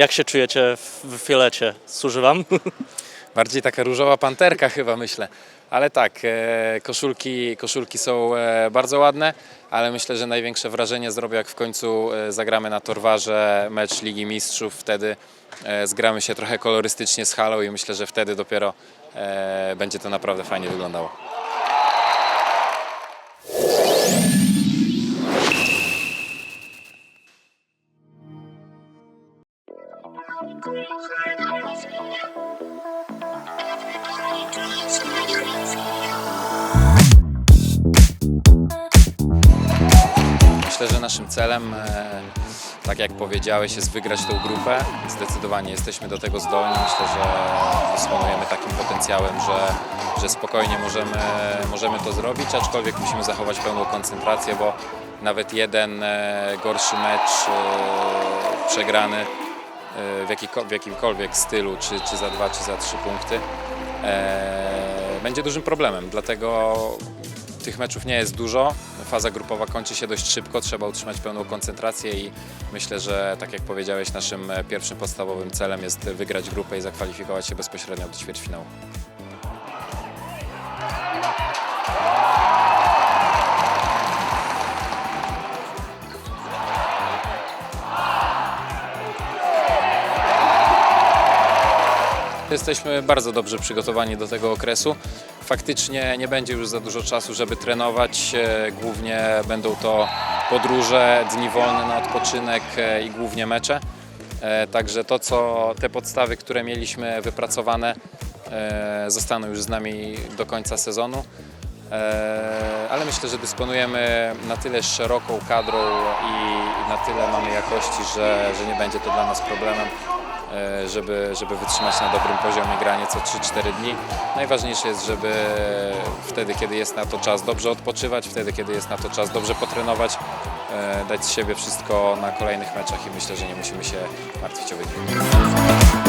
Jak się czujecie w, fiolecie? Służy wam? Bardziej taka różowa panterka chyba myślę. Ale tak, e, koszulki, koszulki są e, bardzo ładne, ale myślę, że największe wrażenie zrobię jak w końcu e, zagramy na Torwarze mecz Ligi Mistrzów. Wtedy zgramy się trochę kolorystycznie z halą i myślę, że wtedy dopiero będzie to naprawdę fajnie wyglądało. Myślę, że naszym celem, e, tak jak powiedziałeś, jest wygrać tą grupę. Zdecydowanie jesteśmy do tego zdolni. Myślę, że dysponujemy takim potencjałem, że, że spokojnie możemy, możemy to zrobić, aczkolwiek musimy zachować pełną koncentrację, bo nawet jeden e, gorszy mecz e, przegrany w, jakiko- w jakimkolwiek stylu, czy, czy za dwa, czy za trzy punkty, e, będzie dużym problemem. Dlatego tych meczów nie jest dużo. Faza grupowa kończy się dość szybko, trzeba utrzymać pełną koncentrację i myślę, że tak jak powiedziałeś, naszym e, pierwszym podstawowym celem jest wygrać grupę i zakwalifikować się bezpośrednio do ćwierćfinału. Jesteśmy bardzo dobrze przygotowani do tego okresu. Faktycznie nie będzie już za dużo czasu, żeby trenować. E, Głównie będą to podróże, dni wolne na odpoczynek e, i głównie mecze. E, Także to, co te podstawy, które mieliśmy wypracowane, zostaną już z nami do końca sezonu. Ale myślę, że dysponujemy na tyle szeroką kadrą i na tyle mamy jakości, że, że nie będzie to dla nas problemem żeby, żeby wytrzymać na dobrym poziomie granie co 3-4 dni. Najważniejsze jest, żeby wtedy, kiedy jest na to czas, dobrze odpoczywać, wtedy, kiedy jest na to czas, dobrze potrenować, e, dać z siebie wszystko na kolejnych meczach i myślę, że nie musimy się martwić o wynik.